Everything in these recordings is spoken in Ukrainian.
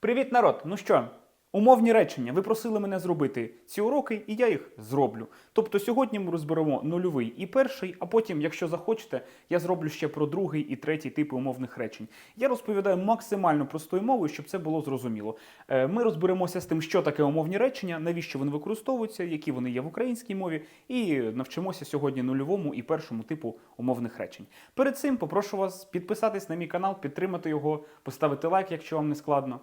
Привіт, народ! Ну що, умовні речення. Ви просили мене зробити ці уроки, і я їх зроблю. Тобто сьогодні ми розберемо нульовий і перший, а потім, якщо захочете, я зроблю ще про другий і третій типи умовних речень. Я розповідаю максимально простою мовою, щоб це було зрозуміло. Е, Ми розберемося з тим, що таке умовні речення, навіщо вони використовуються, які вони є в українській мові, і навчимося сьогодні нульовому і першому типу умовних речень. Перед цим попрошу вас підписатись на мій канал, підтримати його, поставити лайк, якщо вам не складно.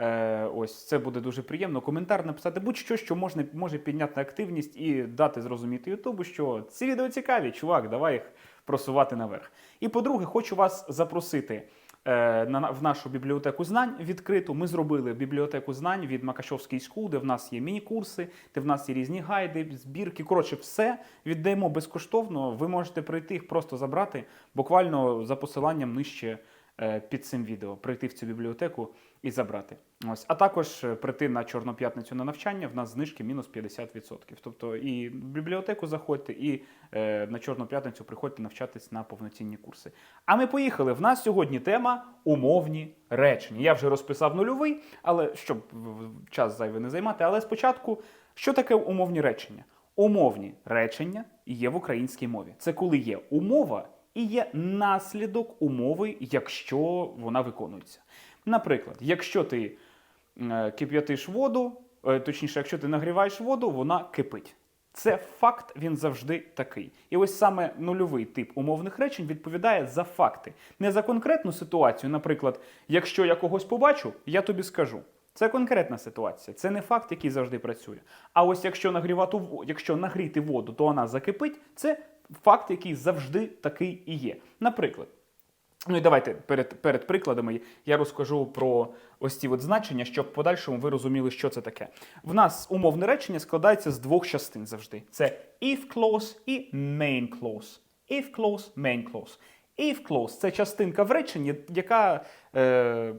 Е, ось це буде дуже приємно. Коментар написати будь-що, що можна, може підняти активність і дати зрозуміти Ютубу, що ці відео цікаві, чувак, давай їх просувати наверх. І по-друге, хочу вас запросити е, на, в нашу бібліотеку знань відкриту. Ми зробили бібліотеку знань від Макашовський School, де в нас є міні-курси, де в нас є різні гайди, збірки. Коротше, все віддаємо безкоштовно. Ви можете прийти їх просто забрати, буквально за посиланням нижче під цим відео, прийти в цю бібліотеку і забрати. Ось, а також е, прийти на Чорну п'ятницю на навчання. В нас знижки мінус 50%. Тобто і в бібліотеку заходьте, і е, на Чорну п'ятницю приходьте навчатись на повноцінні курси. А ми поїхали. В нас сьогодні тема умовні речення. Я вже розписав нульовий, але щоб час зайвий не займати. Але спочатку, що таке умовні речення? Умовні речення є в українській мові. Це коли є умова і є наслідок умови, якщо вона виконується. Наприклад, якщо ти е, кип'ятиш воду, е, точніше, якщо ти нагріваєш воду, вона кипить. Це факт, він завжди такий. І ось саме нульовий тип умовних речень відповідає за факти, не за конкретну ситуацію. Наприклад, якщо я когось побачу, я тобі скажу. Це конкретна ситуація, це не факт, який завжди працює. А ось якщо нагрівати, якщо нагріти воду, то вона закипить, це факт, який завжди такий і є. Наприклад, Ну і давайте перед, перед прикладами я розкажу про ось ці от значення, щоб в подальшому ви розуміли, що це таке. В нас умовне речення складається з двох частин завжди: це if clause і main clause. If clause, main clause. If clause – це частинка в реченні, яка е,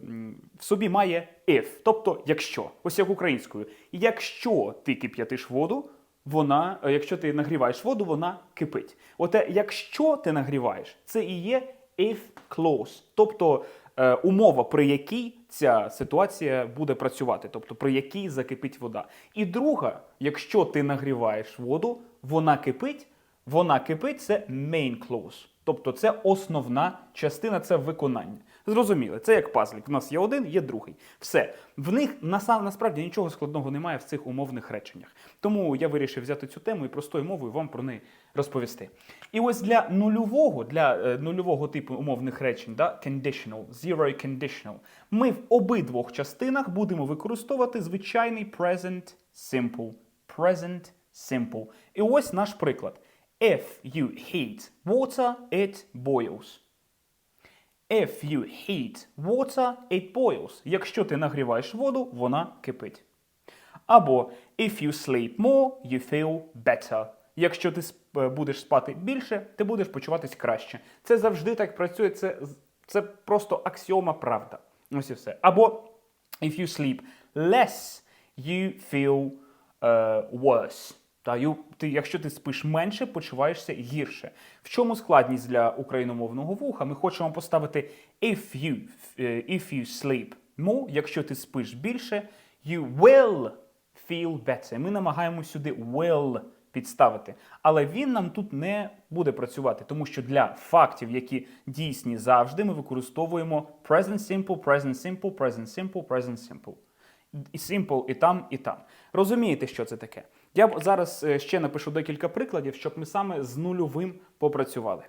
в собі має if, тобто якщо. Ось як українською. Якщо ти кип'ятиш воду, вона, е, якщо ти нагріваєш воду, вона кипить. Оте, якщо ти нагріваєш, це і є if clause, тобто е, умова, при якій ця ситуація буде працювати, тобто при якій закипить вода. І друга, якщо ти нагріваєш воду, вона кипить, вона кипить це main clause. Тобто це основна частина, це виконання. Зрозуміли, це як пазлик. У нас є один, є другий. Все. В них насправді нічого складного немає в цих умовних реченнях. Тому я вирішив взяти цю тему і простою мовою вам про неї розповісти. І ось для нульового, для е, нульового типу умовних речень, да, conditional, zero conditional, ми в обидвох частинах будемо використовувати звичайний present simple. Present simple. І ось наш приклад. If you heat water, it boils. If you heat water, it boils. Якщо ти нагріваєш воду, вона кипить. Або if you sleep more, you feel better. Якщо ти е, будеш спати більше, ти будеш почуватись краще. Це завжди так працює, це, це просто аксіома правда. Ось і все. Або if you sleep less, you feel е, worse. Та, ти, якщо ти спиш менше, почуваєшся гірше. В чому складність для україномовного вуха? Ми хочемо поставити if you, е, if you sleep more, якщо ти спиш більше, you will feel better. Ми намагаємося сюди will підставити. Але він нам тут не буде працювати, тому що для фактів, які дійсні завжди, ми використовуємо present simple, present simple, present simple, present simple. І simple і там, і там. Розумієте, що це таке? Я зараз е, ще напишу декілька прикладів, щоб ми саме з нульовим попрацювали.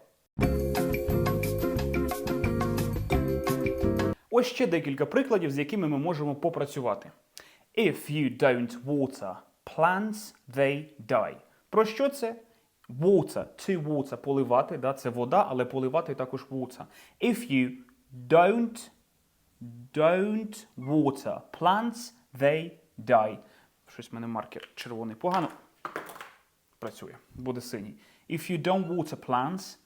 Ось ще декілька прикладів, з якими ми можемо попрацювати. If you don't water plants, they die. Про що це? Water, to water, поливати, да, це вода, але поливати також water. If you don't don't water plants, they die. Щось в мене маркер червоний погано працює, буде синій. If you don't water plants,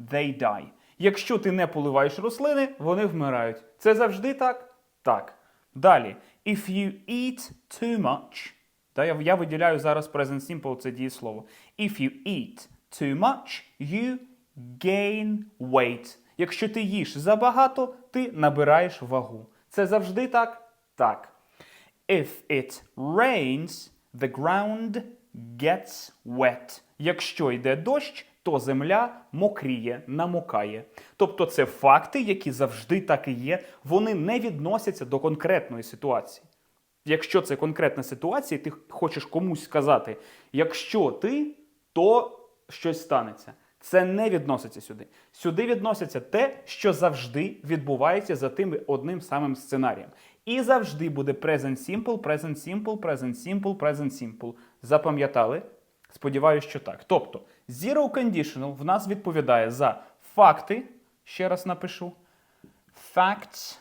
they die. Якщо ти не поливаєш рослини, вони вмирають. Це завжди так? Так. Далі. If you eat too much. Та я, я виділяю зараз present simple, це дієслово. If you eat too much, you gain weight. Якщо ти їш забагато, ти набираєш вагу. Це завжди так? Так. If it rains, the ground gets wet. Якщо йде дощ, то земля мокріє, намокає. Тобто це факти, які завжди так і є, вони не відносяться до конкретної ситуації. Якщо це конкретна ситуація, ти хочеш комусь сказати, якщо ти, то щось станеться. Це не відноситься сюди. Сюди відноситься те, що завжди відбувається за тим одним самим сценарієм. І завжди буде present simple, present simple, present simple, present simple. Запам'ятали? Сподіваюсь, що так. Тобто, zero conditional в нас відповідає за факти. Ще раз напишу. Facts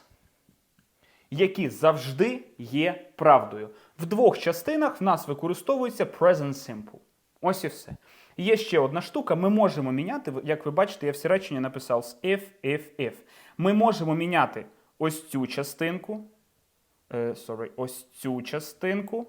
які завжди є правдою. В двох частинах в нас використовується present simple. Ось і все. Є ще одна штука, ми можемо міняти, як ви бачите, я всі речення написав з if, if, if. Ми можемо міняти ось цю частинку, sorry, ось цю частинку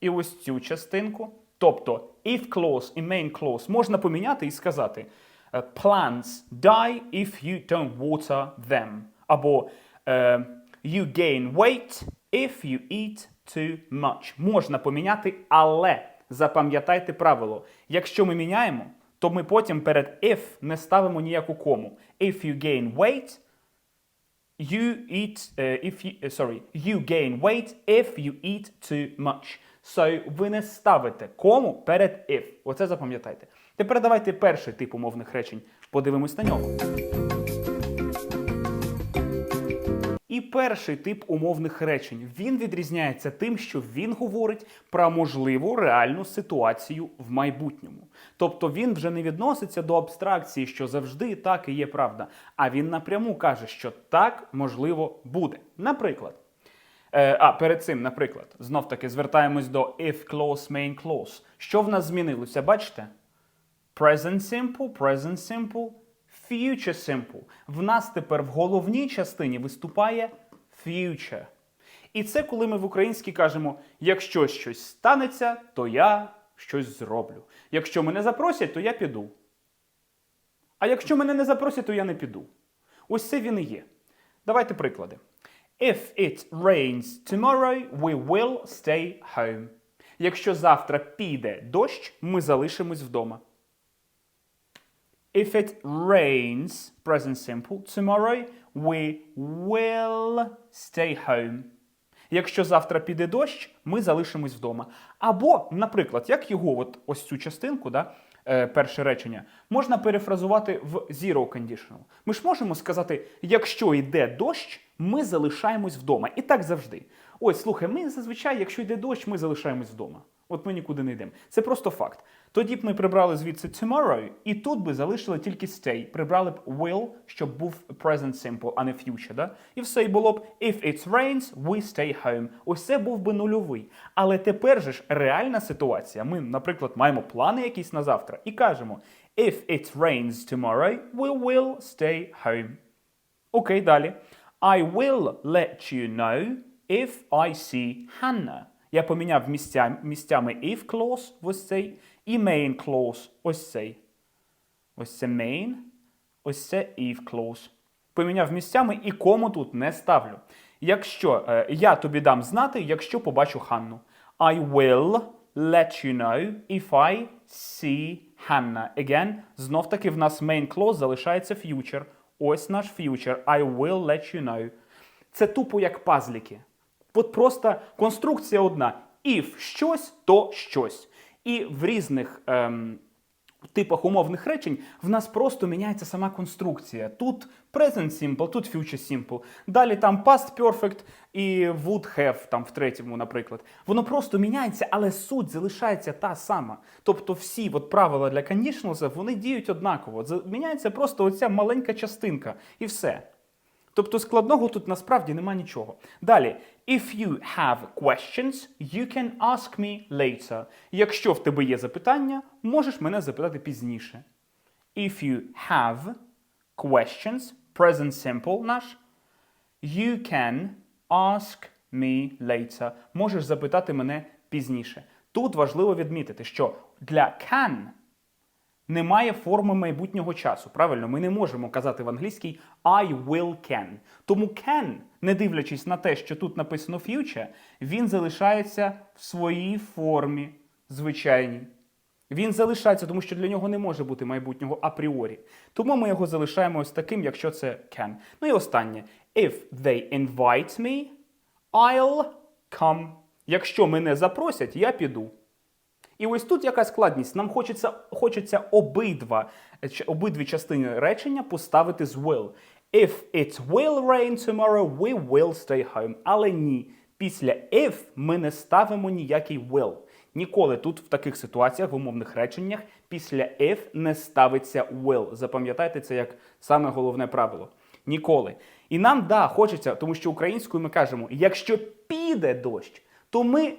і ось цю частинку. Тобто, if clause і main clause можна поміняти і сказати е, plants die if you don't water them. Або е, you gain weight if you eat too much. Можна поміняти, але запам'ятайте правило. Якщо ми міняємо, то ми потім перед if не ставимо ніяку кому. If you gain weight, You eat uh, if you uh, sorry, you gain weight if you eat too much. So, ви не ставите кому перед if. Оце запам'ятайте. Тепер давайте перший тип умовних речень. Подивимось на нього. І перший тип умовних речень він відрізняється тим, що він говорить про можливу реальну ситуацію в майбутньому. Тобто він вже не відноситься до абстракції, що завжди так і є правда, а він напряму каже, що так можливо буде. Наприклад, е, а перед цим, наприклад, знов таки звертаємось до if clause, main clause. Що в нас змінилося? Бачите? Present simple, present simple, future simple. В нас тепер в головній частині виступає future. І це коли ми в українській кажемо: якщо щось станеться, то я щось зроблю. Якщо мене запросять, то я піду. А якщо мене не запросять, то я не піду. Ось це він і є. Давайте приклади. If it rains tomorrow, we will stay home. Якщо завтра піде дощ, ми залишимось вдома. If it rains, present simple, tomorrow we will stay home. Якщо завтра піде дощ, ми залишимось вдома. Або, наприклад, як його, от ось цю частинку, да, е, перше речення, можна перефразувати в zero conditional. Ми ж можемо сказати, якщо йде дощ, ми залишаємось вдома. І так завжди. Ось, слухай, ми зазвичай, якщо йде дощ, ми залишаємось вдома. От ми нікуди не йдемо. Це просто факт. Тоді б ми прибрали звідси tomorrow, і тут би залишили тільки stay. Прибрали б will, щоб був present simple, а не future. Да? І все і було б if it rains, we stay home. Ось це був би нульовий. Але тепер же ж реальна ситуація. Ми, наприклад, маємо плани якісь на завтра і кажемо: if it rains tomorrow, we will stay home. Окей, далі. I will let you know if I see Hannah. Я поміняв місця, місцями if clause ось цей і main clause ось цей. Ось це main, ось це if clause. Поміняв місцями і кому тут не ставлю. Якщо е, я тобі дам знати, якщо побачу Ханну. I will let you know if I see Hannah. Again, знов таки в нас main clause залишається future. Ось наш future. I will let you know. Це тупо як пазліки. От просто конструкція одна. If щось, то щось. І в різних ем, типах умовних речень в нас просто міняється сама конструкція. Тут present simple, тут future simple. Далі там past perfect і would have, там в третьому, наприклад. Воно просто міняється, але суть залишається та сама. Тобто всі от правила для conditionals, вони діють однаково. Міняється просто оця маленька частинка. І все. Тобто складного тут насправді нема нічого. Далі, if you have questions, you can ask me later. Якщо в тебе є запитання, можеш мене запитати пізніше. If you have questions, present simple наш, you can ask me later. Можеш запитати мене пізніше. Тут важливо відмітити, що для can немає форми майбутнього часу. Правильно, ми не можемо казати в англійській I will can. Тому can, не дивлячись на те, що тут написано future, він залишається в своїй формі звичайній. Він залишається, тому що для нього не може бути майбутнього апріорі. Тому ми його залишаємо ось таким, якщо це can. Ну і останнє. If they invite me, I'll come. Якщо мене запросять, я піду. І ось тут яка складність. Нам хочеться, хочеться обидва, обидві частини речення поставити з will. If it will rain tomorrow, we will stay home. Але ні. Після if ми не ставимо ніякий will. Ніколи тут в таких ситуаціях, в умовних реченнях, після if не ставиться will. Запам'ятайте це як саме головне правило. Ніколи. І нам да, хочеться, тому що українською ми кажемо: якщо піде дощ, то ми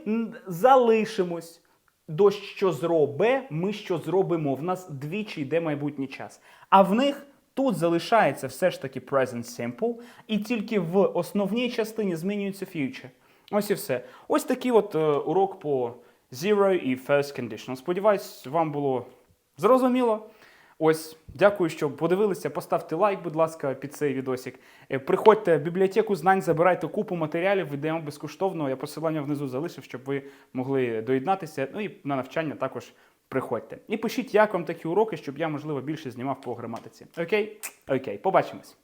залишимось. Дощ що зробе, ми що зробимо. В нас двічі йде майбутній час. А в них тут залишається все ж таки present simple, і тільки в основній частині змінюється future. Ось і все. Ось такий от е, урок по zero і first conditional. Сподіваюсь, вам було зрозуміло. Ось, дякую, що подивилися. Поставте лайк, будь ласка, під цей відосик. Е, Приходьте в бібліотеку знань, забирайте купу матеріалів, віддаємо безкоштовно. Я посилання внизу залишив, щоб ви могли доєднатися. Ну і на навчання також приходьте. І пишіть, як вам такі уроки, щоб я, можливо, більше знімав по граматиці. Окей? Окей, побачимось.